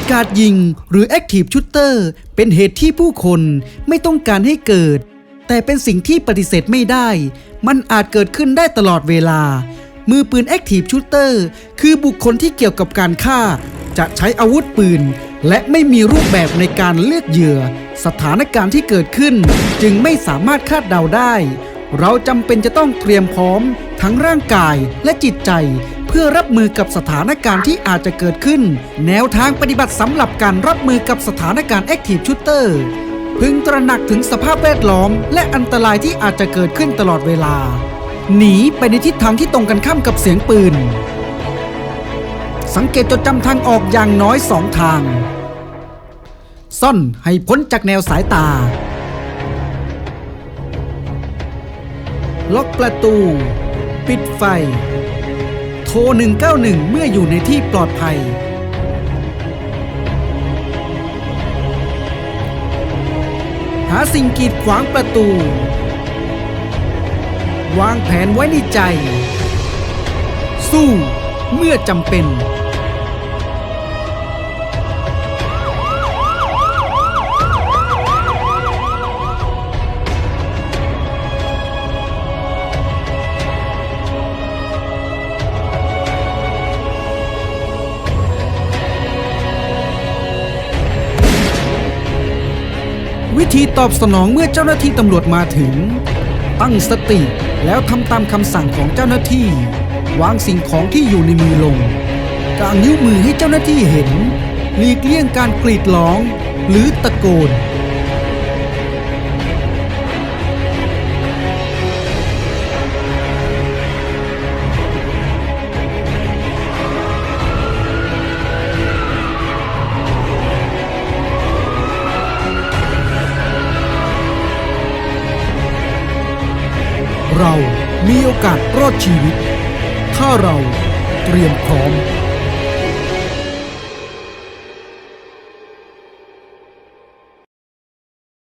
ตุการณ์ยิงหรือ Active Shooter เป็นเหตุที่ผู้คนไม่ต้องการให้เกิด แต่เป็นสิ่งที่ปฏิเสธไม่ได้ มันอาจเกิดขึ้นได้ตลอดเวลา มือปืน Active Shooter คือบุคคลที่เกี่ยวกับการฆ่า จะใช้อาวุธปืน และไม่มีรูปแบบในการเลือกเหยื่อ สถานการณ์ที่เกิดขึ้น จึงไม่สามารถคาดเดาได้ เราจำเป็นจะต้องเตรียมพร้อมทั้งร่างกายและจิตใจ พื่อรับมือกับสถานการณ์ที่อาจจะเกิดขึ้น แนวทางปฏิบัติสำหรับการรับมือกับสถานการณ์ Active Shooter พึงตระหนักถึงสภาพแวดล้อม และอันตรายที่อาจจะเกิดขึ้นตลอดเวลา หนีไปในทิศทางที่ตรงกันข้ามกับเสียงปืน สังเกตจดจำทางออกอย่างน้อยสองทาง ซ่อนให้พ้นจากแนวสายตา ล็อกประตู ปิดไฟ ทร 191 เมื่ออยู่ในที่ปลอดภัย หาสิ่งกีดขวางประตู วางแผนไว้ในใจ สู้เมื่อจำเป็น วิธีตอบสนองเมื่อเจ้าหน้าที่ตำรวจมาถึง ตั้งสติแล้วทำตามคำสั่งของเจ้าหน้าที่ วางสิ่งของที่อยู่ในมือลงกางนิ้วมือให้เจ้าหน้าที่เห็น หลีกเลี่ยงการกรีดร้อง หรือตะโกน เรามีโอกาสรอดชีวิต ถ้าเราเตรียมพร้อม